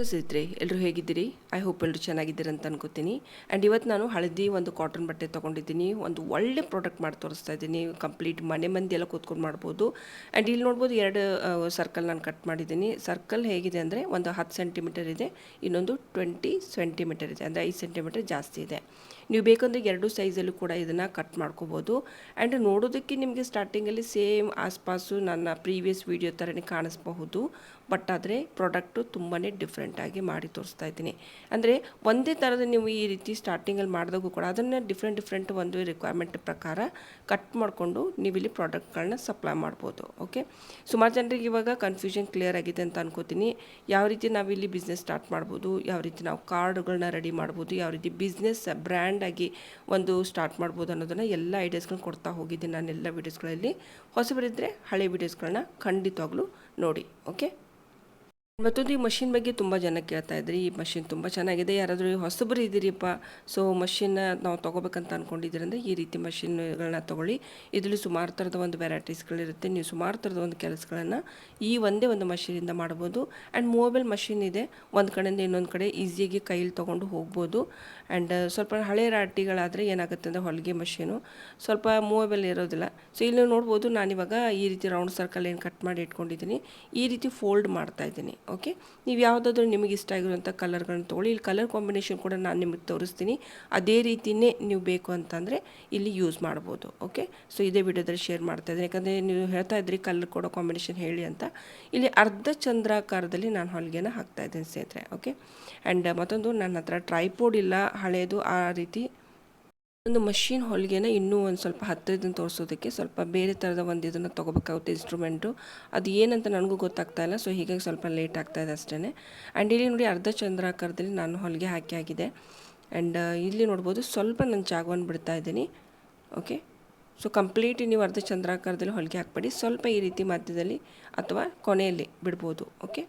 ಸ್ನೇಹಿತರೆ ಎಲ್ಲರೂ ಹೇಗಿದ್ದೀರಿ? ಐ ಹೋಪ್ ಎಲ್ಲರೂ ಚೆನ್ನಾಗಿದ್ದೀರಿ ಅಂತ ಅನ್ಕೋತೀನಿ. ಆ್ಯಂಡ್ ಇವತ್ತು ನಾನು ಹಳದಿ ಒಂದು ಕಾಟನ್ ಬಟ್ಟೆ ತೊಗೊಂಡಿದ್ದೀನಿ. ಒಂದು ಒಳ್ಳೆ ಪ್ರಾಡಕ್ಟ್ ಮಾಡಿ ತೋರಿಸ್ತಾ ಇದ್ದೀನಿ. ಕಂಪ್ಲೀಟ್ ಮನೆ ಮಂದಿ ಎಲ್ಲ ಕೂತ್ಕೊಂಡು ಮಾಡ್ಬೋದು. ಆ್ಯಂಡ್ ಇಲ್ಲಿ ನೋಡ್ಬೋದು ಎರಡು ಸರ್ಕಲ್ ನಾನು ಕಟ್ ಮಾಡಿದ್ದೀನಿ. ಸರ್ಕಲ್ ಹೇಗಿದೆ ಅಂದರೆ ಒಂದು ಹತ್ತು ಸೆಂಟಿಮೀಟರ್ ಇದೆ. ಇನ್ನೊಂದು ಟ್ವೆಂಟಿ ಸೆಂಟಿಮೀಟರ್ ಇದೆ. ಅಂದರೆ ಐದು ಸೆಂಟಿಮೀಟರ್ ಜಾಸ್ತಿ ಇದೆ. ನೀವು ಬೇಕಂದ್ರೆ ಎರಡು ಸೈಜಲ್ಲೂ ಕೂಡ ಇದನ್ನು ಕಟ್ ಮಾಡ್ಕೋಬೋದು. ಆ್ಯಂಡ್ ನೋಡೋದಕ್ಕೆ ನಿಮಗೆ ಸ್ಟಾರ್ಟಿಂಗಲ್ಲಿ ಸೇಮ್ ಆಸ್ಪಾಸು ನನ್ನ ಪ್ರೀವಿಯಸ್ ವೀಡಿಯೋ ಥರನೇ ಕಾಣಿಸ್ಬಹುದು. ಬಟ್ ಆದರೆ ಪ್ರಾಡಕ್ಟು ತುಂಬಾ ಡಿಫ್ರೆಂಟಾಗಿ ಮಾಡಿ ತೋರಿಸ್ತಾ ಇದ್ದೀನಿ. ಅಂದರೆ ಒಂದೇ ಥರದ ನೀವು ಈ ರೀತಿ ಸ್ಟಾರ್ಟಿಂಗಲ್ಲಿ ಮಾಡಿದಾಗೂ ಕೂಡ ಅದನ್ನು ಡಿಫ್ರೆಂಟ್ ಡಿಫ್ರೆಂಟ್ ಒಂದು ರಿಕ್ವೈರ್ಮೆಂಟ್ ಪ್ರಕಾರ ಕಟ್ ಮಾಡಿಕೊಂಡು ನೀವು ಇಲ್ಲಿ ಪ್ರಾಡಕ್ಟ್ಗಳನ್ನ ಸಪ್ಲೈ ಮಾಡ್ಬೋದು ಓಕೆ ಸುಮಾರು ಜನರಿಗೆ ಇವಾಗ ಕನ್ಫ್ಯೂಷನ್ ಕ್ಲಿಯರ್ ಆಗಿದೆ ಅಂತ ಅನ್ಕೋತೀನಿ. ಯಾವ ರೀತಿ ನಾವಿಲ್ಲಿ ಬಿಸ್ನೆಸ್ ಸ್ಟಾರ್ಟ್ ಮಾಡ್ಬೋದು, ಯಾವ ರೀತಿ ನಾವು ಕಾರ್ಡ್ಗಳನ್ನ ರೆಡಿ ಮಾಡ್ಬೋದು, ಯಾವ ರೀತಿ ಬಿಸ್ನೆಸ್ ಬ್ರ್ಯಾಂಡಾಗಿ ಒಂದು ಸ್ಟಾರ್ಟ್ ಮಾಡ್ಬೋದು ಅನ್ನೋದನ್ನು ಎಲ್ಲ ಐಡಿಯಾಸ್ಗಳನ್ನ ಕೊಡ್ತಾ ಹೋಗಿದ್ದೀನಿ ನಾನು ಎಲ್ಲ ವೀಡಿಯೋಸ್ಗಳಲ್ಲಿ ಹೊಸಬರಿದ್ದರೆ ಹಳೆ ವೀಡಿಯೋಸ್ಗಳನ್ನ ಖಂಡಿತವಾಗ್ಲೂ ನೋಡಿ ಓಕೆ ಮತ್ತೊಂದು ಈ ಮಷಿನ್ ಬಗ್ಗೆ ತುಂಬ ಜನ ಕೇಳ್ತಾ ಇದ್ರಿ. ಈ ಮಷಿನ್ ತುಂಬ ಚೆನ್ನಾಗಿದೆ. ಯಾರಾದರೂ ಹೊಸಬರು ಇದ್ದೀರಿಪ್ಪ. ಸೊ ಮಷಿನ್ನ ನಾವು ತೊಗೋಬೇಕಂತ ಅಂದ್ಕೊಂಡಿದ್ದೀರಿ ಅಂದರೆ ಈ ರೀತಿ ಮಷಿನ್ಗಳನ್ನ ತೊಗೊಳ್ಳಿ. ಇದರಲ್ಲಿ ಸುಮಾರು ಥರದ ಒಂದು ವೆರೈಟೀಸ್ಗಳಿರುತ್ತೆ ನೀವು ಸುಮಾರು ಥರದ ಒಂದು ಕೆಲಸಗಳನ್ನು ಈ ಒಂದೇ ಒಂದು ಮಷಿನಿಂದ ಮಾಡ್ಬೋದು. ಆ್ಯಂಡ್ ಮೊಬೈಲ್ ಮಷಿನ್ ಇದೆ. ಒಂದು ಕಡೆಯಿಂದ ಇನ್ನೊಂದು ಕಡೆ ಈಸಿಯಾಗಿ ಕೈಯಲ್ಲಿ ತೊಗೊಂಡು ಹೋಗ್ಬೋದು. ಆ್ಯಂಡ್ ಸ್ವಲ್ಪ ಹಳೆ ರಾಟಿಗಳಾದರೆ ಏನಾಗುತ್ತೆ ಅಂದರೆ ಹೊಲಿಗೆ ಮಷೀನು ಸ್ವಲ್ಪ ಮೂವಬಲ್ ಇರೋದಿಲ್ಲ. ಸೊ ಇಲ್ಲಿ ನೋಡ್ಬೋದು ನಾನಿವಾಗ ಈ ರೀತಿ ರೌಂಡ್ ಸರ್ಕಲ್ ಏನು ಕಟ್ ಮಾಡಿ ಇಟ್ಕೊಂಡಿದ್ದೀನಿ. ಈ ರೀತಿ ಫೋಲ್ಡ್ ಮಾಡ್ತಾ ಇದ್ದೀನಿ. ಓಕೆ? ನೀವು ಯಾವುದಾದ್ರೂ ನಿಮಗೆ ಇಷ್ಟ ಆಗಿರುವಂಥ ಕಲರ್ಗಳನ್ನ ತೊಗೊಳ್ಳಿ. ಇಲ್ಲಿ ಕಲರ್ ಕಾಂಬಿನೇಷನ್ ಕೂಡ ನಾನು ನಿಮಗೆ ತೋರಿಸ್ತೀನಿ. ಅದೇ ರೀತಿಯೇ ನೀವು ಬೇಕು ಅಂತಂದರೆ ಇಲ್ಲಿ ಯೂಸ್ ಮಾಡ್ಬೋದು. ಓಕೆ? ಸೊ, ಇದೇ ವಿಡಿಯೋದಲ್ಲಿ ಶೇರ್ ಮಾಡ್ತಾ ಇದ್ದೀನಿ. ಯಾಕಂದರೆ ನೀವು ಹೇಳ್ತಾ ಇದ್ರಿ ಕಲರ್ ಕೊಡೋ ಕಾಂಬಿನೇಷನ್ ಹೇಳಿ ಅಂತ. ಇಲ್ಲಿ ಅರ್ಧ ಚಂದ್ರಾಕಾರದಲ್ಲಿ ನಾನು ಹೊಲಿಗೆನ ಹಾಕ್ತಾ ಇದ್ದೀನಿ ಸ್ನೇಹಿತರೆ. ಓಕೆ? ಆ್ಯಂಡ್ ಮತ್ತೊಂದು ನನ್ನ ಹತ್ರ ಟ್ರೈಪೋಡ್ ಇಲ್ಲ. ಹಳೆಯದು ಆ ರೀತಿ ಒಂದು ಮಷಿನ್ ಹೊಲಿಗೆನ ಇನ್ನೂ ಒಂದು ಸ್ವಲ್ಪ ಹತ್ತಿರದಿಂದ ತೋರಿಸೋದಕ್ಕೆ ಸ್ವಲ್ಪ ಬೇರೆ ಥರದ ಒಂದು ಇದನ್ನು ತೊಗೋಬೇಕಾಗುತ್ತೆ ಇನ್ಸ್ಟ್ರೂಮೆಂಟು ಅದು ಏನಂತ ನನಗೂ ಗೊತ್ತಾಗ್ತಾ ಇಲ್ಲ ಸೊ ಹೀಗಾಗಿ ಸ್ವಲ್ಪ ಲೇಟ್ ಆಗ್ತಾ ಇದೆ ಅಷ್ಟೇ ಆ್ಯಂಡ್ ಇಲ್ಲಿ ನೋಡಿ ಅರ್ಧ ಚಂದ್ರಾಕಾರದಲ್ಲಿ ನಾನು ಹೊಲಿಗೆ ಹಾಕಿ ಆಗಿದೆ ಆ್ಯಂಡ್ ಇಲ್ಲಿ ನೋಡ್ಬೋದು ಸ್ವಲ್ಪ ನಾನು ಜಾಗವನ್ನು ಬಿಡ್ತಾ ಇದ್ದೀನಿ. ಓಕೆ ಸೊ ಕಂಪ್ಲೀಟ್ ನೀವು ಅರ್ಧ ಚಂದ್ರಾಕಾರದಲ್ಲಿ ಹೊಲಿಗೆ ಹಾಕ್ಬೇಡಿ. ಸ್ವಲ್ಪ ಈ ರೀತಿ ಮಧ್ಯದಲ್ಲಿ ಅಥವಾ ಕೊನೆಯಲ್ಲಿ ಬಿಡ್ಬೋದು. ಓಕೆ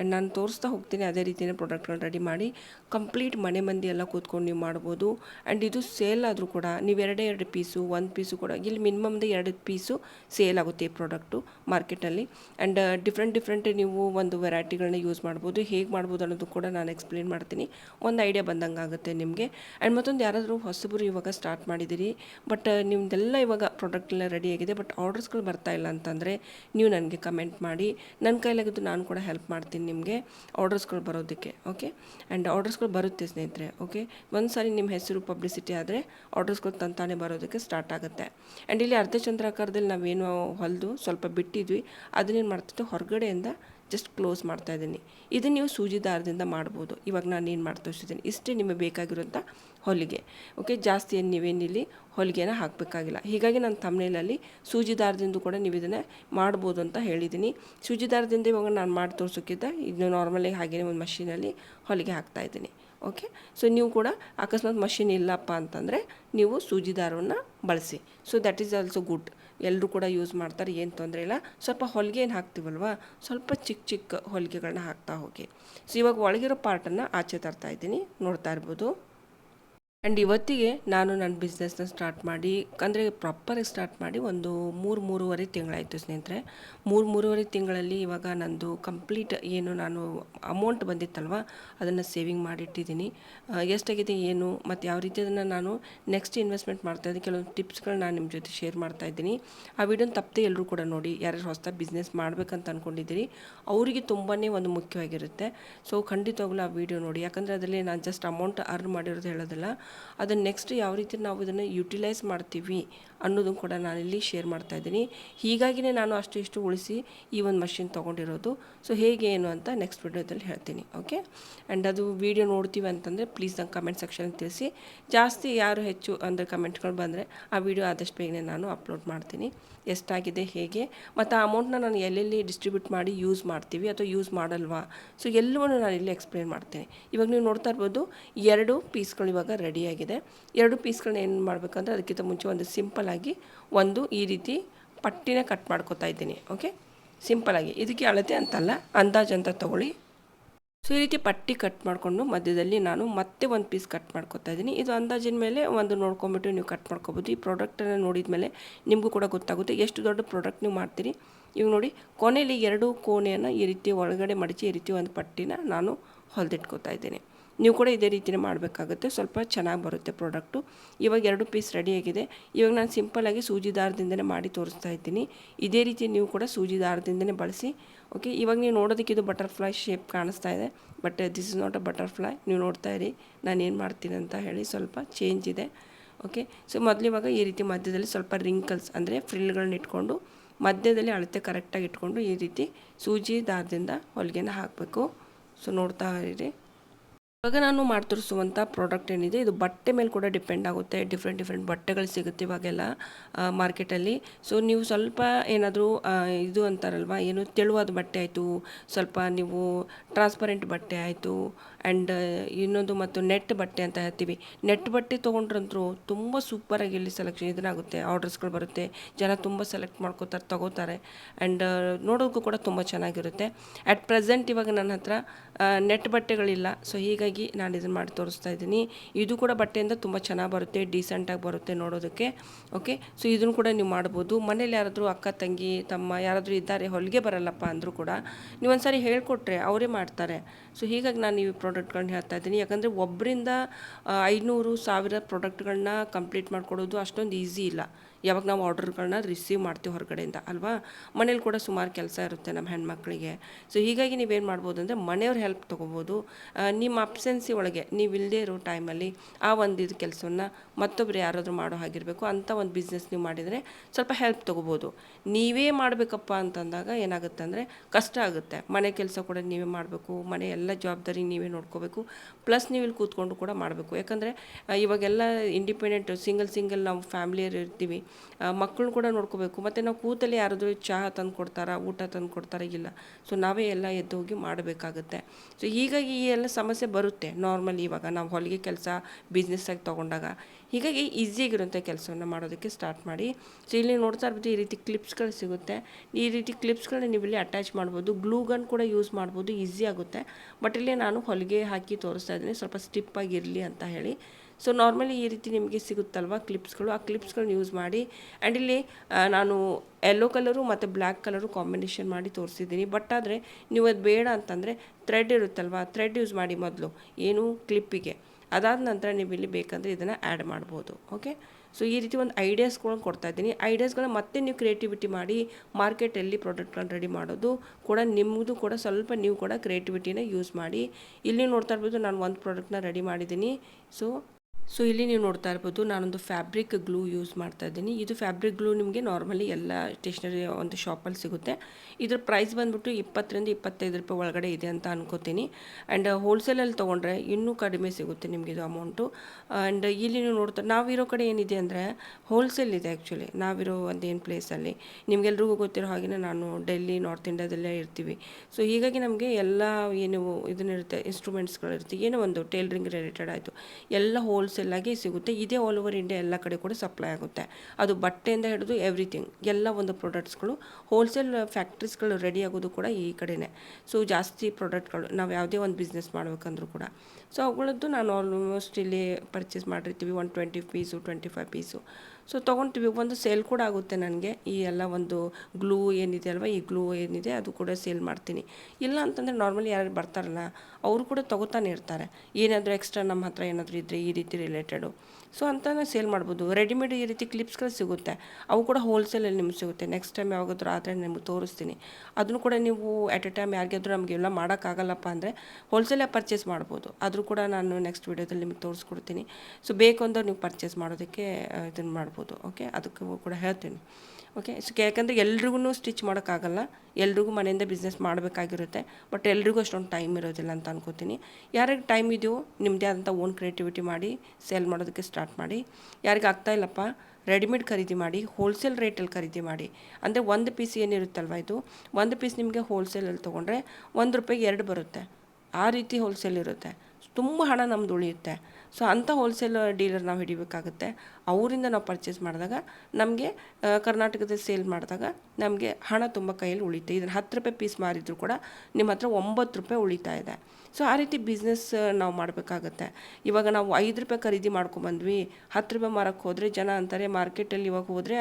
ಆ್ಯಂಡ್ ನಾನು ತೋರಿಸ್ತಾ ಹೋಗ್ತೀನಿ, ಅದೇ ರೀತಿಯೇ ಪ್ರಾಡಕ್ಟ್ಗಳನ್ನ ರೆಡಿ ಮಾಡಿ ಕಂಪ್ಲೀಟ್ ಮನೆ ಮಂದಿ ಎಲ್ಲ ಕೂತ್ಕೊಂಡು ನೀವು ಮಾಡ್ಬೋದು. ಆ್ಯಂಡ್ ಇದು ಸೇಲ್ ಆದರೂ ಕೂಡ, ನೀವು ಎರಡೇ ಎರಡು ಪೀಸು ಒಂದು ಪೀಸು ಕೂಡ, ಇಲ್ಲಿ ಮಿನಿಮಮ್ದು ಎರಡು ಪೀಸು ಸೇಲ್ ಆಗುತ್ತೆ ಈ ಪ್ರಾಡಕ್ಟು ಮಾರ್ಕೆಟಲ್ಲಿ ಆ್ಯಂಡ್ ಡಿಫ್ರೆಂಟ್ ಡಿಫ್ರೆಂಟ್ ನೀವು ಒಂದು ವೆರೈಟಿಗಳನ್ನ ಯೂಸ್ ಮಾಡ್ಬೋದು, ಹೇಗೆ ಮಾಡ್ಬೋದು ಅನ್ನೋದು ಕೂಡ ನಾನು ಎಕ್ಸ್ಪ್ಲೇನ್ ಮಾಡ್ತೀನಿ. ಒಂದು ಐಡಿಯಾ ಬಂದಂಗೆ ಆಗುತ್ತೆ ನಿಮಗೆ. ಆ್ಯಂಡ್ ಮತ್ತೊಂದು ಯಾರಾದರೂ ಹೊಸಬರು ಇವಾಗ ಸ್ಟಾರ್ಟ್ ಮಾಡಿದ್ದೀರಿ ಬಟ್ ನಿಮ್ದೆಲ್ಲ ಇವಾಗ ಪ್ರಾಡಕ್ಟ್ ರೆಡಿ ಆಗಿದೆ ಬಟ್ ಆರ್ಡರ್ಸ್ಗಳು ಬರ್ತಾ ಇಲ್ಲ ಅಂತಂದರೆ, ನೀವು ನನಗೆ ಕಮೆಂಟ್ ಮಾಡಿ. ನನ್ನ ಕೈಲಾಗಿದ್ದು ನಾನು ಕೂಡ ಹೆಲ್ಪ್ ಮಾಡ್ತೀನಿ. ನಿಮಗೆ ಆರ್ಡರ್ಸ್ಗಳು ಬರೋದಕ್ಕೆ, ಓಕೆ? ಆ್ಯಂಡ್ ಆರ್ಡರ್ಸ್ಗಳು ಬರುತ್ತೆ ಸ್ನೇಹಿತರೆ, ಓಕೆ? ಒಂದು ಸಾರಿ ನಿಮ್ಮ ಹೆಸರು ಪಬ್ಲಿಸಿಟಿ ಆದರೆ ಆರ್ಡರ್ಸ್ಗಳು ತಂತಾನೆ ಬರೋದಕ್ಕೆ ಸ್ಟಾರ್ಟ್ ಆಗುತ್ತೆ. ಆ್ಯಂಡ್ ಇಲ್ಲಿ ಅರ್ಧ ಚಂದ್ರಾಕಾರದಲ್ಲಿ ನಾವೇನು ಹೊಲಿದು ಸ್ವಲ್ಪ ಬಿಟ್ಟಿದ್ವಿ, ಅದನ್ನೇನು ಮಾಡ್ತಿತ್ತು ಹೊರಗಡೆಯಿಂದ ಜಸ್ಟ್ ಕ್ಲೋಸ್ ಮಾಡ್ತಾ ಇದ್ದೀನಿ. ಇದನ್ನು ನೀವು ಸೂಜಿ ದಾರದಿಂದ ಮಾಡ್ಬೋದು. ಇವಾಗ ನಾನು ಏನು ಮಾಡಿ ತೋರಿಸಿದ್ದೀನಿ ಇಷ್ಟೇ ನಿಮಗೆ ಬೇಕಾಗಿರುವಂಥ ಹೊಲಿಗೆ. ಓಕೆ ಜಾಸ್ತಿ ಏನು ನೀವೇನಿಲ್ಲಿ ಹೊಲಿಗೆನ ಹಾಕಬೇಕಾಗಿಲ್ಲ. ಹೀಗಾಗಿ ನಾನು ತಮ್ಮನೇಲಲ್ಲಿ ಸೂಜಿ ದಾರದಿಂದ ಕೂಡ ನೀವು ಇದನ್ನು ಮಾಡ್ಬೋದು ಅಂತ ಹೇಳಿದ್ದೀನಿ. ಸೂಜಿ ದಾರದಿಂದ ಇವಾಗ ನಾನು ಮಾಡಿ ತೋರಿಸೋಕ್ಕಿಂತ ಇದು ನಾರ್ಮಲಾಗಿ ಹಾಗೆಯೇ ಒಂದು ಮಷೀನಲ್ಲಿ ಹೊಲಿಗೆ ಹಾಕ್ತಾ ಇದ್ದೀನಿ. ಓಕೆ ಸೊ ನೀವು ಕೂಡ ಅಕಸ್ಮಾತ್ ಮಷಿನ್ ಇಲ್ಲಪ್ಪ ಅಂತಂದರೆ ನೀವು ಸೂಜಿ ದಾರವನ್ನು ಬಳಸಿ. So that is also good ಎಲ್ಲರೂ ಕೂಡ ಯೂಸ್ ಮಾಡ್ತಾರೆ, ಏನು ತೊಂದರೆ ಇಲ್ಲ. ಸ್ವಲ್ಪ ಹೊಲಿಗೆ ಏನು ಹಾಕ್ತೀವಲ್ವ? ಸ್ವಲ್ಪ ಚಿಕ್ಕ ಚಿಕ್ಕ ಹೊಲಿಗೆಗಳನ್ನ ಹಾಕ್ತಾ ಹೋಗಿ. ಸೊ ಇವಾಗ ಒಳಗಿರೋ ಪಾರ್ಟನ್ನು ಆಚೆ ತರ್ತಾ ಇದ್ದೀನಿ. ನೋಡ್ತಾ ಇರ್ಬೋದು. ಆ್ಯಂಡ್ ಇವತ್ತಿಗೆ ನಾನು ನನ್ನ ಬಿಸ್ನೆಸ್ನ ಸ್ಟಾರ್ಟ್ ಮಾಡಿ, ಅಂದರೆ ಪ್ರಾಪರಾಗಿ ಸ್ಟಾರ್ಟ್ ಮಾಡಿ ಒಂದು ಮೂರು, ಮೂರುವರೆ ತಿಂಗಳಾಯಿತು ಸ್ನೇಹಿತರೆ. ಮೂರು, ಮೂರುವರೆ ತಿಂಗಳಲ್ಲಿ ಇವಾಗ ನಂದು ಕಂಪ್ಲೀಟ್ ಏನು ನಾನು ಅಮೌಂಟ್ ಬಂದಿತ್ತಲ್ವ, ಅದನ್ನು ಸೇವಿಂಗ್ ಮಾಡಿಟ್ಟಿದ್ದೀನಿ. ಎಷ್ಟಾಗಿದೆ, ಏನು, ಮತ್ತು ಯಾವ ರೀತಿ ಅದನ್ನು ನಾನು ನೆಕ್ಸ್ಟ್ ಇನ್ವೆಸ್ಟ್ಮೆಂಟ್ ಮಾಡ್ತಾಯಿದ್ದೀನಿ ಕೆಲವೊಂದು ಟಿಪ್ಸ್ಗಳನ್ನ ನಾನು ನಿಮ್ಮ ಜೊತೆ ಶೇರ್ ಮಾಡ್ತಾ ಇದ್ದೀನಿ. ಆ ವಿಡಿಯೋನ ತಪ್ಪದೆ ಎಲ್ಲರೂ ಕೂಡ ನೋಡಿ ಯಾರು ಹೊಸ ಬಿಸ್ನೆಸ್ ಮಾಡಬೇಕಂತ ಅಂದ್ಕೊಂಡಿದ್ದೀರಿ ಅವರಿಗೆ ತುಂಬಾ ಒಂದು ಮುಖ್ಯವಾಗಿರುತ್ತೆ. ಸೊ ಖಂಡಿತವಾಗ್ಲೂ ಆ ವಿಡಿಯೋ ನೋಡಿ, ಯಾಕಂದರೆ ಅದರಲ್ಲಿ ನಾನು ಜಸ್ಟ್ ಅಮೌಂಟ್ ಅರ್ನ್ ಮಾಡಿರೋದು ಹೇಳೋದಿಲ್ಲ ಅದನ್ನು ನೆಕ್ಸ್ಟ್ ಯಾವ ರೀತಿ ನಾವು ಇದನ್ನು ಯುಟಿಲೈಸ್ ಮಾಡ್ತೀವಿ ಅನ್ನೋದನ್ನು ಕೂಡ ನಾನಿಲ್ಲಿ ಶೇರ್ ಮಾಡ್ತಾ ಇದ್ದೀನಿ. ಹೀಗಾಗಿನೇ ನಾನು ಅಷ್ಟು ಇಷ್ಟು ಉಳಿಸಿ ಈ ಒಂದು ಮಷಿನ್ ತೊಗೊಂಡಿರೋದು. ಸೊ ಹೇಗೆ, ಏನು ಅಂತ ನೆಕ್ಸ್ಟ್ ವಿಡಿಯೋದಲ್ಲಿ ಹೇಳ್ತೀನಿ ಓಕೆ ಆ್ಯಂಡ್ ಅದು ವಿಡಿಯೋ ನೋಡ್ತೀವಿ ಅಂತಂದರೆ ಪ್ಲೀಸ್ ನಂಗೆ ಕಮೆಂಟ್ ಸೆಕ್ಷನ್ ತಿಳಿಸಿ. ಜಾಸ್ತಿ ಯಾರು ಹೆಚ್ಚು ಅಂದರೆ ಕಮೆಂಟ್ಗಳು ಬಂದರೆ ಆ ವಿಡಿಯೋ ಆದಷ್ಟು ಬೇಗನೆ ನಾನು ಅಪ್ಲೋಡ್ ಮಾಡ್ತೀನಿ. ಎಷ್ಟಾಗಿದೆ, ಹೇಗೆ? ಮತ್ತು ಆ ಅಮೌಂಟ್ನ ನಾನು ಎಲ್ಲೆಲ್ಲಿ ಡಿಸ್ಟ್ರಿಬ್ಯೂಟ್ ಮಾಡಿ ಯೂಸ್ ಮಾಡ್ತೀವಿ ಅಥವಾ ಯೂಸ್ ಮಾಡಲ್ವಾ? ಸೊ ಎಲ್ಲವನ್ನು ನಾನು ಇಲ್ಲಿ ಎಕ್ಸ್ಪ್ಲೇನ್ ಮಾಡ್ತೀನಿ. ಇವಾಗ ನೀವು ನೋಡ್ತಾ ಇರ್ಬೋದು, ಎರಡು ಪೀಸ್ಗಳು ಇವಾಗ ರೆಡಿಯಾಗಿದೆ. ಎರಡು ಪೀಸ್ಗಳನ್ನ ಏನು ಮಾಡಬೇಕಂದ್ರೆ ಅದಕ್ಕಿಂತ ಮುಂಚೆ ಒಂದು ಸಿಂಪಲಾಗಿ ಒಂದು ಈ ರೀತಿ ಪಟ್ಟಿನ ಕಟ್ ಮಾಡ್ಕೊತಾ ಇದ್ದೀನಿ, ಓಕೆ? ಸಿಂಪಲಾಗಿ ಇದಕ್ಕೆ ಅಳತೆ ಅಂತಲ್ಲ, ಅಂದಾಜು ಅಂತ ತೊಗೊಳ್ಳಿ. ಸೊ, ಈ ರೀತಿ ಪಟ್ಟಿ ಕಟ್ ಮಾಡಿಕೊಂಡು ಮಧ್ಯದಲ್ಲಿ ನಾನು ಮತ್ತೆ ಒಂದು ಪೀಸ್ ಕಟ್ ಮಾಡ್ಕೊತಾ ಇದ್ದೀನಿ. ಇದು ಅಂದಾಜಿನ ಮೇಲೆ ಒಂದು ನೋಡ್ಕೊಂಬಿಟ್ಟು ನೀವು ಕಟ್ ಮಾಡ್ಕೊಬೋದು. ಈ ಪ್ರಾಡಕ್ಟನ್ನು ನೋಡಿದ ಮೇಲೆ ನಿಮಗೂ ಕೂಡ ಗೊತ್ತಾಗುತ್ತೆ ಎಷ್ಟು ದೊಡ್ಡ ಪ್ರಾಡಕ್ಟ್ ನೀವು ಮಾಡ್ತೀರಿ. ಇವಾಗ ನೋಡಿ ಕೊನೆಯಲ್ಲಿ ಎರಡು ಕೋಣೆಯನ್ನು ಈ ರೀತಿ ಒಳಗಡೆ ಮಡಚಿ, ಈ ರೀತಿ ಒಂದು ಪಟ್ಟಿನ ನಾನು ಹೊಲ್ದಿಟ್ಕೋತಾ ಇದ್ದೀನಿ. ನೀವು ಕೂಡ ಇದೇ ರೀತಿಯೇ ಮಾಡಬೇಕಾಗುತ್ತೆ. ಸ್ವಲ್ಪ ಚೆನ್ನಾಗಿ ಬರುತ್ತೆ ಪ್ರಾಡಕ್ಟು. ಇವಾಗ ಎರಡು ಪೀಸ್ ರೆಡಿಯಾಗಿದೆ ಇವಾಗ ನಾನು ಸಿಂಪಲ್ಲಾಗಿ ಸೂಜಿ ದಾರದಿಂದಲೇ ಮಾಡಿ ತೋರಿಸ್ತಾ ಇದ್ದೀನಿ. ಇದೇ ರೀತಿ ನೀವು ಕೂಡ ಸೂಜಿ ದಾರದಿಂದಲೇ ಬಳಸಿ, ಓಕೆ? ಇವಾಗ ನೀವು ನೋಡೋದಕ್ಕೆ ಇದು ಬಟರ್ಫ್ಲೈ ಶೇಪ್ ಕಾಣಿಸ್ತಾ ಇದೆ. But this is not a butterfly. ನೀವು ನೋಡ್ತಾ ಇರಿ. ನಾನು ಏನು ಮಾಡ್ತೀನಿ ಅಂತ ಹೇಳಿ ಸ್ವಲ್ಪ ಚೇಂಜ್ ಇದೆ, ಓಕೆ? ಸೊ, ಮೊದಲು ಇವಾಗ ಈ ರೀತಿ ಮಧ್ಯದಲ್ಲಿ ಸ್ವಲ್ಪ ರಿಂಕಲ್ಸ್ ಅಂದರೆ ಫ್ರಿಲ್ಗಳನ್ನ ಇಟ್ಕೊಂಡು, ಮಧ್ಯದಲ್ಲಿ ಅಳತೆ ಕರೆಕ್ಟಾಗಿ ಇಟ್ಕೊಂಡು ಈ ರೀತಿ ಸೂಜಿ ದಾರದಿಂದ ಹೊಲಿಗೆನ ಹಾಕಬೇಕು. ಸೊ, ನೋಡ್ತಾ ಇರಿ. ಇವಾಗ ನಾನು ಮಾಡಿ ಪ್ರಾಡಕ್ಟ್ ಏನಿದೆ, ಇದು ಬಟ್ಟೆ ಮೇಲೆ ಕೂಡ ಡಿಪೆಂಡ್ ಆಗುತ್ತೆ. ಡಿಫ್ರೆಂಟ್ ಡಿಫ್ರೆಂಟ್ ಬಟ್ಟೆಗಳು ಸಿಗುತ್ತೆ ಇವಾಗೆಲ್ಲ ಮಾರ್ಕೆಟಲ್ಲಿ ಸೊ ನೀವು ಸ್ವಲ್ಪ ಏನಾದರೂ ಇದು ಅಂತಾರಲ್ವ, ಏನು ತೆಳುವಾದ ಬಟ್ಟೆ ಆಯಿತು, ಸ್ವಲ್ಪ ನೀವು ಟ್ರಾನ್ಸ್ಪರೆಂಟ್ ಬಟ್ಟೆ ಆಯಿತು ಆ್ಯಂಡ್ ಇನ್ನೊಂದು ಮತ್ತು ನೆಟ್ ಬಟ್ಟೆ ಅಂತ ಹೇಳ್ತೀವಿ. ನೆಟ್ ಬಟ್ಟೆ ತೊಗೊಂಡ್ರಂತೂ ತುಂಬ ಸೂಪರಾಗಿ ಇಲ್ಲಿ ಸೆಲೆಕ್ಷನ್ ಇದನ್ನಾಗುತ್ತೆ ಆರ್ಡರ್ಸ್ಗಳು ಬರುತ್ತೆ. ಜನ ತುಂಬ ಸೆಲೆಕ್ಟ್ ಮಾಡ್ಕೋತಾರೆ, ತೊಗೋತಾರೆ. ಆ್ಯಂಡ್ ನೋಡೋಕ್ಕೂ ಕೂಡ ತುಂಬ ಚೆನ್ನಾಗಿರುತ್ತೆ. ಅಟ್ ಪ್ರೆಸೆಂಟ್ ಇವಾಗ ನನ್ನ ಹತ್ರ ನೆಟ್ ಬಟ್ಟೆಗಳಿಲ್ಲ. ಸೊ ಹೀಗಾಗಿ ನಾನು ಇದನ್ನು ಮಾಡಿ ತೋರಿಸ್ತಾ ಇದ್ದೀನಿ. ಇದು ಕೂಡ ಬಟ್ಟೆಯಿಂದ ತುಂಬ ಚೆನ್ನಾಗಿ ಬರುತ್ತೆ ಡೀಸೆಂಟಾಗಿ ಬರುತ್ತೆ ನೋಡೋದಕ್ಕೆ. ಓಕೆ ಸೊ ಇದನ್ನು ಕೂಡ ನೀವು ಮಾಡ್ಬೋದು. ಮನೇಲಿ ಯಾರಾದರೂ ಅಕ್ಕ, ತಂಗಿ, ತಮ್ಮ ಯಾರಾದರೂ ಇದ್ದಾರೆ, ಹೊಲಿಗೆ ಬರಲ್ಲಪ್ಪ ಅಂದರೂ ಕೂಡ ನೀವು ಸಾರಿ ಹೇಳಿಕೊಟ್ರೆ ಅವರೇ ಮಾಡ್ತಾರೆ. ಸೊ ಹೀಗಾಗಿ ನಾನು ಈ ಪ್ರಾಡಕ್ಟ್ಗಳನ್ನ ಹೇಳ್ತಾ ಇದ್ದೀನಿ. ಯಾಕಂದರೆ ಒಬ್ಬರಿಂದ ಐನೂರು ಸಾವಿರ ಪ್ರಾಡಕ್ಟ್ಗಳನ್ನ ಕಂಪ್ಲೀಟ್ ಮಾಡಿಕೊಡೋದು ಅಷ್ಟೊಂದು ಈಸಿ ಇಲ್ಲ. ಯಾವಾಗ ನಾವು ಆರ್ಡರ್ಗಳನ್ನ ರಿಸೀವ್ ಮಾಡ್ತೀವಿ ಹೊರಗಡೆಯಿಂದ, ಅಲ್ವಾ? ಮನೇಲಿ ಕೂಡ ಸುಮಾರು ಕೆಲಸ ಇರುತ್ತೆ ನಮ್ಮ ಹೆಣ್ಮಕ್ಳಿಗೆ. ಸೊ ಹೀಗಾಗಿ ನೀವೇನು ಮಾಡ್ಬೋದು ಅಂದರೆ ಮನೆಯವ್ರ ಹೆಲ್ಪ್ ತೊಗೋಬೋದು. ನಿಮ್ಮ ಅಬ್ಸೆನ್ಸಿ ಒಳಗೆ ನೀವು ಇಲ್ಲದೇ ಇರೋ ಟೈಮಲ್ಲಿ ಆ ಒಂದು ಇದು ಕೆಲಸವನ್ನು ಮತ್ತೊಬ್ಬರು ಯಾರಾದರೂ ಮಾಡೋ ಹಾಗಿರಬೇಕು ಅಂಥ ಒಂದು ಬಿಸ್ನೆಸ್ ನೀವು ಮಾಡಿದರೆ ಸ್ವಲ್ಪ ಹೆಲ್ಪ್ ತೊಗೋಬೋದು. ನೀವೇ ಮಾಡಬೇಕಪ್ಪ ಅಂತಂದಾಗ ಏನಾಗುತ್ತೆ ಅಂದರೆ ಕಷ್ಟ ಆಗುತ್ತೆ. ಮನೆ ಕೆಲಸ ಕೂಡ ನೀವೇ ಮಾಡಬೇಕು, ಮನೆ ಎಲ್ಲ ಜವಾಬ್ದಾರಿ ನೀವೇ ನೋಡ್ಕೋಬೇಕು ಪ್ಲಸ್ ನೀವು ಇಲ್ಲಿ ಕೂತ್ಕೊಂಡು ಕೂಡ ಮಾಡಬೇಕು. ಯಾಕಂದರೆ ಇವಾಗೆಲ್ಲ ಇಂಡಿಪೆಂಡೆಂಟ್ ಸಿಂಗಲ್ ಸಿಂಗಲ್ ನಾವು ಫ್ಯಾಮಿಲಿಯರು ಇರ್ತೀವಿ. ಮಕ್ಕಳು ಕೂಡ ನೋಡ್ಕೋಬೇಕು. ಮತ್ತು ನಾವು ಕೂತಲ್ಲಿ ಯಾರಾದರೂ ಚಹಾ ತಂದು ಕೊಡ್ತಾರಾ, ಊಟ ತಂದು ಕೊಡ್ತಾರಾ ಇಲ್ಲ. ಸೊ ನಾವೇ ಎಲ್ಲ ಎದ್ದು ಹೋಗಿ ಮಾಡಬೇಕಾಗುತ್ತೆ. ಸೊ ಹೀಗಾಗಿ ಈ ಎಲ್ಲ ಸಮಸ್ಯೆ ಬರುತ್ತೆ. ನಾರ್ಮಲ್ ಇವಾಗ ನಾವು ಹೊಲಿಗೆ ಕೆಲಸ ಬಿಸ್ನೆಸ್ಸಾಗಿ ತೊಗೊಂಡಾಗ. ಹೀಗಾಗಿ ಈಸಿಯಾಗಿರುವಂಥ ಕೆಲಸವನ್ನು ಮಾಡೋದಕ್ಕೆ ಸ್ಟಾರ್ಟ್ ಮಾಡಿ. ಸೊ ಇಲ್ಲಿ ನೋಡ್ತಾ ಇರ್ಬೋದು ಈ ರೀತಿ ಕ್ಲಿಪ್ಸ್ಗಳು ಸಿಗುತ್ತೆ. ಈ ರೀತಿ ಕ್ಲಿಪ್ಸ್ಗಳನ್ನ ನೀವು ಇಲ್ಲಿ ಅಟ್ಯಾಚ್ ಮಾಡ್ಬೋದು. ಗ್ಲೂ ಗನ್ ಕೂಡ ಯೂಸ್ ಮಾಡ್ಬೋದು. ಈಸಿ ಆಗುತ್ತೆ. ಬಟ್ ಇಲ್ಲಿ ನಾನು ಹೊಲಿಗೆ ಹಾಕಿ ತೋರಿಸ್ತಾ ಇದ್ದೀನಿ. ಸ್ವಲ್ಪ ಸ್ಟಿಪ್ಪಾಗಿರಲಿ ಅಂತ ಹೇಳಿ. ಸೊ ನಾರ್ಮಲಿ ಈ ರೀತಿ ನಿಮಗೆ ಸಿಗುತ್ತಲ್ವ ಕ್ಲಿಪ್ಸ್ಗಳು ಆ ಕ್ಲಿಪ್ಸ್ಗಳನ್ನ ಯೂಸ್ ಮಾಡಿ ಆ್ಯಂಡ್ ಇಲ್ಲಿ ನಾನು ಯೆಲ್ಲೋ ಕಲರು ಮತ್ತು ಬ್ಲ್ಯಾಕ್ ಕಲರು ಕಾಂಬಿನೇಷನ್ ಮಾಡಿ ತೋರಿಸಿದ್ದೀನಿ. ಬಟ್ ಆದರೆ ನೀವು ಅದು ಬೇಡ ಅಂತಂದರೆ ಥ್ರೆಡ್ ಇರುತ್ತಲ್ವ? ಥ್ರೆಡ್ ಯೂಸ್ ಮಾಡಿ ಮೊದಲು. ಏನು? ಕ್ಲಿಪ್ಪಿಗೆ ಅದಾದ ನಂತರ ನೀವು ಇಲ್ಲಿ ಬೇಕಂದರೆ ಇದನ್ನು ಆ್ಯಡ್ ಮಾಡ್ಬೋದು. ಓಕೆ ಸೊ ಈ ರೀತಿ ಒಂದು ಐಡಿಯಾಸ್ಗಳನ್ನ ಕೊಡ್ತಾ ಇದ್ದೀನಿ. ಐಡಿಯಾಸ್ಗಳನ್ನ ಮತ್ತೆ ನೀವು ಕ್ರಿಯೇಟಿವಿಟಿ ಮಾಡಿ ಮಾರ್ಕೆಟಲ್ಲಿ ಪ್ರಾಡಕ್ಟ್ಗಳನ್ನ ರೆಡಿ ಮಾಡೋದು ಕೂಡ ನಿಮ್ಮದು ಕೂಡ ಸ್ವಲ್ಪ ನೀವು ಕೂಡ ಕ್ರಿಯೇಟಿವಿಟಿನ ಯೂಸ್ ಮಾಡಿ. ಇಲ್ಲಿ ನೋಡ್ತಾ ಇರ್ಬೋದು ನಾನು ಒಂದು ಪ್ರಾಡಕ್ಟ್ನ ರೆಡಿ ಮಾಡಿದ್ದೀನಿ. ಸೊ ಸೊ ಇಲ್ಲಿ ನೀವು ನೋಡ್ತಾ ಇರ್ಬೋದು ನಾನೊಂದು ಫ್ಯಾಬ್ರಿಕ್ ಗ್ಲೂ ಯೂಸ್ ಮಾಡ್ತಾ ಇದ್ದೀನಿ. ಇದು ಫ್ಯಾಬ್ರಿಕ್ ಗ್ಲೂ ನಿಮಗೆ ನಾರ್ಮಲಿ ಎಲ್ಲ ಸ್ಟೇಷ್ನರಿ ಒಂದು ಶಾಪಲ್ಲಿ ಸಿಗುತ್ತೆ. ಇದ್ರ ಪ್ರೈಸ್ ಬಂದುಬಿಟ್ಟು ಇಪ್ಪತ್ತರಿಂದ ಇಪ್ಪತ್ತೈದು ರೂಪಾಯಿ ಒಳಗಡೆ ಇದೆ ಅಂತ ಅನ್ಕೋತೀನಿ. ಆ್ಯಂಡ್ ಹೋಲ್ಸೇಲಲ್ಲಿ ತೊಗೊಂಡ್ರೆ ಇನ್ನೂ ಕಡಿಮೆ ಸಿಗುತ್ತೆ ನಿಮಗೆ ಇದು ಅಮೌಂಟು. ಆ್ಯಂಡ್ ಇಲ್ಲಿ ನೀವು ನೋಡ್ತಾ, ನಾವಿರೋ ಕಡೆ ಏನಿದೆ ಅಂದರೆ ಹೋಲ್ಸೇಲ್ ಇದೆ ಆ್ಯಕ್ಚುಲಿ ನಾವಿರೋ ಒಂದು ಏನು ಪ್ಲೇಸಲ್ಲಿ. ನಿಮಗೆಲ್ರಿಗೂ ಗೊತ್ತಿರೋ ಹಾಗೆ ನಾನು ಡೆಲ್ಲಿ, ನಾರ್ತ್ ಇಂಡಿಯಾದಲ್ಲೇ ಇರ್ತೀವಿ. ಸೊ ಹೀಗಾಗಿ ನಮಗೆ ಎಲ್ಲ ಏನು ಇದನ್ನಿರುತ್ತೆ ಇನ್ಸ್ಟ್ರೂಮೆಂಟ್ಸ್ಗಳಿರುತ್ತೆ ಏನೋ ಒಂದು ಟೇಲ್ರಿಂಗ್ ರಿಲೇಟೆಡ್ ಆಯಿತು. ಎಲ್ಲ ಹೋಲ್ಸೇಲ್ ಆಗಿ ಸಿಗುತ್ತೆ. ಇದೇ ಆಲ್ ಓವರ್ ಇಂಡಿಯಾ ಎಲ್ಲ ಕಡೆ ಕೂಡ ಸಪ್ಲೈ ಆಗುತ್ತೆ. ಅದು ಬಟ್ಟೆಯಿಂದ ಹಿಡಿದು ಎವ್ರಿಥಿಂಗ್ ಎಲ್ಲ ಒಂದು ಪ್ರಾಡಕ್ಟ್ಸ್ಗಳು ಹೋಲ್ಸೇಲ್ ಫ್ಯಾಕ್ಟ್ರೀಸ್ಗಳು ರೆಡಿ ಆಗೋದು ಕೂಡ ಈ ಕಡೆನೇ. ಸೊ ಜಾಸ್ತಿ ಪ್ರಾಡಕ್ಟ್ಗಳು ನಾವು ಯಾವುದೇ ಒಂದು ಬಿಸ್ನೆಸ್ ಮಾಡಬೇಕಂದ್ರೂ ಕೂಡ. ಸೊ ಅವುಗಳದ್ದು ನಾನು ಆಲ್ಮೋಸ್ಟ್ ಇಲ್ಲಿ ಪರ್ಚೇಸ್ ಮಾಡಿರ್ತೀವಿ. One twenty piece twenty five piece so ತೊಗೊಂತೀವಿ. ಒಂದು ಸೇಲ್ ಕೂಡ ಆಗುತ್ತೆ ನನಗೆ. ಈ ಎಲ್ಲ ಒಂದು ಗ್ಲೂ ಏನಿದೆ ಅಲ್ವಾ? ಈ ಗ್ಲೂ ಏನಿದೆ, ಅದು ಕೂಡ ಸೇಲ್ ಮಾಡ್ತೀನಿ. ಇಲ್ಲ ಅಂತಂದರೆ ನಾರ್ಮಲಿ ಯಾರು ಬರ್ತಾರಲ್ಲ, ಅವರು ಕೂಡ ತೊಗೋತಾನೆ ಇರ್ತಾರೆ. ಏನಾದರೂ ಎಕ್ಸ್ಟ್ರಾ ನಮ್ಮ ಹತ್ರ ಏನಾದರೂ ಇದ್ದರೆ ಈ ರೀತಿ ರಿಲೇಟೆಡು ಸೊ ಅಂತಾನೆ ಸೇಲ್ ಮಾಡ್ಬೋದು. ರೆಡಿಮೇಡ್ ಈ ರೀತಿ ಕ್ಲಿಪ್ಸ್ಗಳು ಸಿಗುತ್ತೆ. ಅವು ಕೂಡ ಹೋಲ್ಸೇಲಲ್ಲಿ ನಿಮ್ಗೆ ಸಿಗುತ್ತೆ. ನೆಕ್ಸ್ಟ್ ಟೈಮ್ ಯಾವಾಗಾದ್ರೂ ಆದರೆ ನಿಮ್ಗೆ ತೋರಿಸ್ತೀನಿ. ಅದನ್ನು ಕೂಡ ನೀವು ಎಟ್ ಎ ಟೈಮ್ ಯಾರಿಗಾದ್ರೂ ನಮಗೆಲ್ಲ ಮಾಡೋಕ್ಕಾಗಲ್ಲಪ್ಪ ಅಂದರೆ ಹೋಲ್ಸೇಲೇ ಪರ್ಚೇಸ್ ಮಾಡ್ಬೋದು. ಆದರೂ ಕೂಡ ನಾನು ನೆಕ್ಸ್ಟ್ ವೀಡಿಯೋದಲ್ಲಿ ನಿಮಗೆ ತೋರಿಸ್ಕೊಡ್ತೀನಿ. ಸೊ ಬೇಕು ಅಂದ್ರೆ ನೀವು ಪರ್ಚೇಸ್ ಮಾಡೋದಕ್ಕೆ ಇದನ್ನು ಮಾಡ್ಬೋದು. ಓಕೆ ಅದಕ್ಕೂ ಕೂಡ ಹೇಳ್ತೀನಿ. ಓಕೆ ಸೊ ಯಾಕಂದರೆ ಎಲ್ರಿಗೂ ಸ್ಟಿಚ್ ಮಾಡೋಕ್ಕಾಗಲ್ಲ. ಎಲ್ರಿಗೂ ಮನೆಯಿಂದ ಬಿಸ್ನೆಸ್ ಮಾಡಬೇಕಾಗಿರುತ್ತೆ. ಬಟ್ ಎಲ್ರಿಗೂ ಅಷ್ಟೊಂದು ಟೈಮ್ ಇರೋದಿಲ್ಲ ಅಂತ ಅನ್ಕೋತೀನಿ. ಯಾರಿಗೆ ಟೈಮ್ ಇದೆಯೋ ನಿಮ್ಮದೇ ಆದಂಥ ಓನ್ ಕ್ರಿಯೇಟಿವಿಟಿ ಮಾಡಿ ಸೇಲ್ ಮಾಡೋದಕ್ಕೆ ಸ್ಟಾರ್ಟ್ ಮಾಡಿ. ಯಾರಿಗೆ ಆಗ್ತಾ ಇಲ್ಲಪ್ಪ. ರೆಡಿಮೇಡ್ ಖರೀದಿ ಮಾಡಿ ಹೋಲ್ಸೇಲ್ ರೇಟಲ್ಲಿ ಖರೀದಿ ಮಾಡಿ. ಅಂದರೆ ಒಂದು ಪೀಸ್ ಏನಿರುತ್ತಲ್ವ ಇದು? ಒಂದು ಪೀಸ್ ನಿಮಗೆ ಹೋಲ್ಸೇಲಲ್ಲಿ ತೊಗೊಂಡ್ರೆ ಒಂದು ರೂಪಾಯಿಗೆ ಎರಡು ಬರುತ್ತೆ. ಆ ರೀತಿ ಹೋಲ್ಸೇಲ್ ಇರುತ್ತೆ. ತುಂಬ ಹಣ ನಮ್ದು ಉಳಿಯುತ್ತೆ. ಸೊ ಅಂಥ ಹೋಲ್ಸೇಲ್ ಡೀಲರ್ ನಾವು ಹಿಡಿಬೇಕಾಗುತ್ತೆ. ಅವರಿಂದ ನಾವು ಪರ್ಚೇಸ್ ಮಾಡಿದಾಗ ನಮಗೆ ಕರ್ನಾಟಕದ ಸೇಲ್ ಮಾಡಿದಾಗ ನಮಗೆ ಹಣ ತುಂಬ ಕೈಯಲ್ಲಿ ಉಳಿತೆ ಇದನ್ನು ಹತ್ತು ರೂಪಾಯಿ ಪೀಸ್ ಮಾರಿದ್ರು ಕೂಡ ನಿಮ್ಮ ಹತ್ರ ಒಂಬತ್ತು ರೂಪಾಯಿ ಉಳಿತಾ ಇದೆ. ಸೊ ಆ ರೀತಿ ಬಿಸ್ನೆಸ್ ನಾವು ಮಾಡಬೇಕಾಗತ್ತೆ. ಇವಾಗ ನಾವು ಐದು ರೂಪಾಯಿ ಖರೀದಿ ಮಾಡ್ಕೊಂಬಂದ್ವಿ, ಹತ್ತು ರೂಪಾಯಿ ಮಾರಕ್ಕೆ ಹೋದರೆ ಜನ ಅಂತಾರೆ ಮಾರ್ಕೆಟಲ್ಲಿ ಇವಾಗ ಹೋದರೆ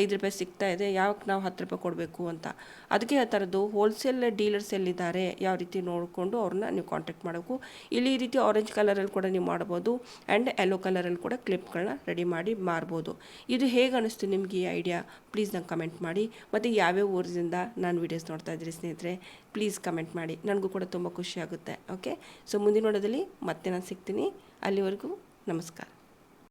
ಐದು ರೂಪಾಯಿ ಸಿಗ್ತಾ ಇದೆ ಯಾಕೆ ನಾವು ಹತ್ತು ರೂಪಾಯಿ ಕೊಡಬೇಕು ಅಂತ. ಅದಕ್ಕೆ ಆ ಥರದ್ದು ಹೋಲ್ಸೇಲ್ ಡೀಲರ್ಸ್ ಎಲ್ಲಿದ್ದಾರೆ, ಯಾವ ರೀತಿ ನೋಡಿಕೊಂಡು ಅವ್ರನ್ನ ನೀವು ಕಾಂಟ್ಯಾಕ್ಟ್ ಮಾಡಬೇಕು. ಇಲ್ಲಿ ಈ ರೀತಿ ಆರೆಂಜ್ ಕಲರಲ್ಲಿ ಕೂಡ ನೀವು ಮಾಡ್ಬೋದು ಆ್ಯಂಡ್ ಯೆಲ್ಲೋ ಕಲರಲ್ಲಿ ಕೂಡ ಕ್ಲಿಪ್ಗಳನ್ನ ರೆಡಿ ಮಾಡಿ ಮಾರ್ಬೋದು. ಇದು ಹೇಗೆ ಅನ್ನಿಸ್ತು ನಿಮಗೆ ಈ ಐಡಿಯಾ ಪ್ಲೀಸ್ ನಂಗೆ ಕಮೆಂಟ್ ಮಾಡಿ. ಮತ್ತು ಯಾವ್ಯಾವ ಊರಿಂದ ನಾನು ವೀಡಿಯೋಸ್ ನೋಡ್ತಾ ಇದ್ದೀರಿ ಸ್ನೇಹಿತರೆ ಪ್ಲೀಸ್ ಕಮೆಂಟ್ ಮಾಡಿ. ನನಗೂ ಕೂಡ ತುಂಬ ಖುಷಿ ಆಗುತ್ತೆ ಓಕೆ ಸೊ ಮುಂದಿನ ನೋಡೋದಲ್ಲಿ ಮತ್ತೆ ನಾನು ಸಿಗ್ತೀನಿ. ಅಲ್ಲಿವರೆಗೂ ನಮಸ್ಕಾರ.